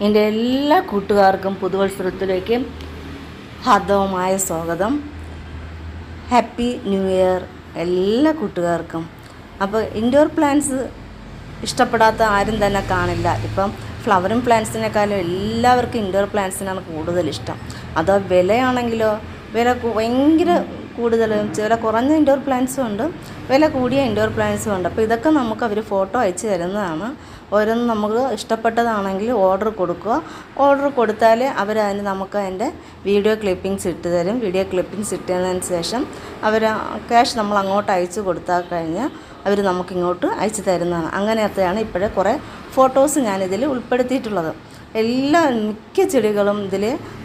എന്റെ എല്ലാ കൂട്ടുകാർക്കും പുതുവത്സരത്തിലേക്ക് ഹാർദവമായ സ്വാഗതം. ഹാപ്പി ന്യൂ ഇയർ എല്ലാ കൂട്ടുകാർക്കും. അപ്പോൾ ഇൻഡോർ പ്ലാന്റ്സ് ഇഷ്ടപ്പെടാത്ത ആരും തന്നെ കാണില്ല. ഇപ്പം ഫ്ലവറിങ് പ്ലാന്റ്സിനേക്കാളും എല്ലാവർക്കും ഇൻഡോർ പ്ലാന്റ്സിനാണ് കൂടുതൽ ഇഷ്ടം. അത് വിലയാണെങ്കിലോ? വില ഭയങ്കര കൂടുതൽ വില കുറഞ്ഞ ഇൻഡോർ പ്ലാന്റ്സും ഉണ്ട് വില കൂടിയ ഇൻഡോർ പ്ലാന്റ്സും ഉണ്ട്. അപ്പോൾ ഇതൊക്കെ നമുക്ക് അവർ ഫോട്ടോ അയച്ചു തരുന്നതാണ്. ഓരോന്ന് നമുക്ക് ഇഷ്ടപ്പെട്ടതാണെങ്കിൽ ഓർഡർ കൊടുക്കുക. ഓർഡർ കൊടുത്താൽ അവർ അതിന് നമുക്ക് അതിന്റെ വീഡിയോ ക്ലിപ്പിങ്സ് ഇട്ട് തരും. വീഡിയോ ക്ലിപ്പിങ്സ് ഇട്ടതിന് ശേഷം അവർ ക്യാഷ് നമ്മൾ അങ്ങോട്ട് അയച്ചു കൊടുത്താൽ കഴിഞ്ഞാൽ അവർ നമുക്കിങ്ങോട്ട് അയച്ചു തരുന്നതാണ്. അങ്ങനത്തെയാണ് ഇപ്പോഴേ കുറേ ഫോട്ടോസ് ഞാനിതിൽ ഉൾപ്പെടുത്തിയിട്ടുള്ളത്. എല്ലാ മിക്ക ചെടികളും ഇതിൽ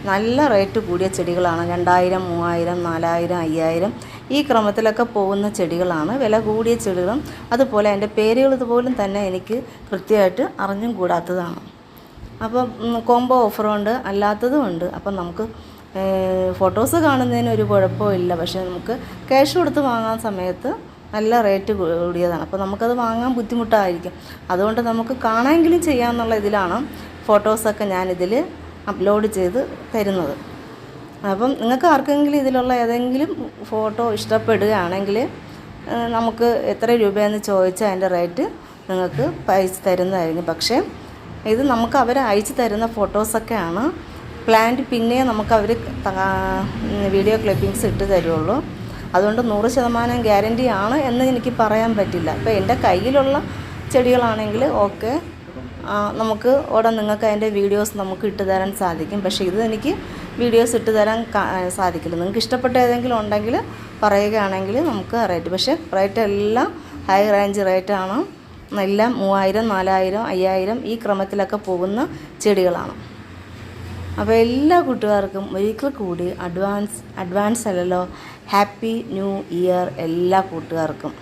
നല്ല റേറ്റ് കൂടിയ ചെടികളാണ്. രണ്ടായിരം മൂവായിരം നാലായിരം അയ്യായിരം ഈ ക്രമത്തിലൊക്കെ പോകുന്ന ചെടികളാണ്. വില കൂടിയ ചെടികളും. അതുപോലെ അതിന്റെ പേരുകൾ ഇതുപോലും തന്നെ എനിക്ക് കൃത്യമായിട്ട് അറിഞ്ഞും കൂടാത്തതാണ്. അപ്പം കോംബോ ഓഫറുണ്ട് അല്ലാത്തതും ഉണ്ട്. അപ്പം നമുക്ക് ഫോട്ടോസ് കാണുന്നതിന് ഒരു കുഴപ്പമില്ല പക്ഷേ നമുക്ക് ക്യാഷ് കൊടുത്ത് വാങ്ങാൻ സമയത്ത് നല്ല റേറ്റ് കൂടിയതാണ്. അപ്പോൾ നമുക്കത് വാങ്ങാൻ ബുദ്ധിമുട്ടായിരിക്കും. അതുകൊണ്ട് നമുക്ക് കാണാമെങ്കിലും ചെയ്യാമെന്നുള്ള ഇതിലാണ് ഫോട്ടോസൊക്കെ ഞാനിതിൽ അപ്ലോഡ് ചെയ്ത് തരുന്നത്. അപ്പം നിങ്ങൾക്ക് ആർക്കെങ്കിലും ഇതിലുള്ള ഏതെങ്കിലും ഫോട്ടോ ഇഷ്ടപ്പെടുകയാണെങ്കിൽ നമുക്ക് എത്ര രൂപയെന്ന് ചോദിച്ചാൽ അതിന്റെ റേറ്റ് നിങ്ങൾക്ക് പൈസ തരുന്നതായിരിക്കും. പക്ഷേ ഇത് നമുക്ക് അവർ അയച്ചു തരുന്ന ഫോട്ടോസൊക്കെയാണ് പ്ലാന്റ് പിന്നെ നമുക്ക് അവർ വീഡിയോ ക്ലിപ്പിങ്സ് ഇട്ട് തരുള്ളൂ. അതുകൊണ്ട് നൂറ് ശതമാനം ഗ്യാരണ്ടി ആണ് എന്ന് എനിക്ക് പറയാൻ പറ്റില്ല. അപ്പോൾ എന്റെ കയ്യിലുള്ള ചെടികളാണെങ്കിൽ ഓക്കെ നമുക്ക് ഉടൻ നിങ്ങൾക്ക് അതിന്റെ വീഡിയോസ് നമുക്ക് ഇട്ട് തരാൻ സാധിക്കും. പക്ഷേ ഇത് എനിക്ക് വീഡിയോസ് ഇട്ട് തരാൻ സാധിക്കില്ല. നിങ്ങൾക്ക് ഇഷ്ടപ്പെട്ട ഏതെങ്കിലും ഉണ്ടെങ്കിൽ പറയുകയാണെങ്കിൽ നമുക്ക് റേറ്റ് പക്ഷേ റേറ്റ് എല്ലാം ഹൈ റേഞ്ച് റേറ്റാണ് എല്ലാം മൂവായിരം നാലായിരം അയ്യായിരം ഈ ക്രമത്തിലൊക്കെ പോകുന്ന ചെടികളാണ്. അപ്പോൾ എല്ലാ കൂട്ടുകാർക്കും ഒരിക്കൽ കൂടി അഡ്വാൻസ് അഡ്വാൻസ് അല്ലല്ലോ ഹാപ്പി ന്യൂ ഇയർ എല്ലാ കൂട്ടുകാർക്കും.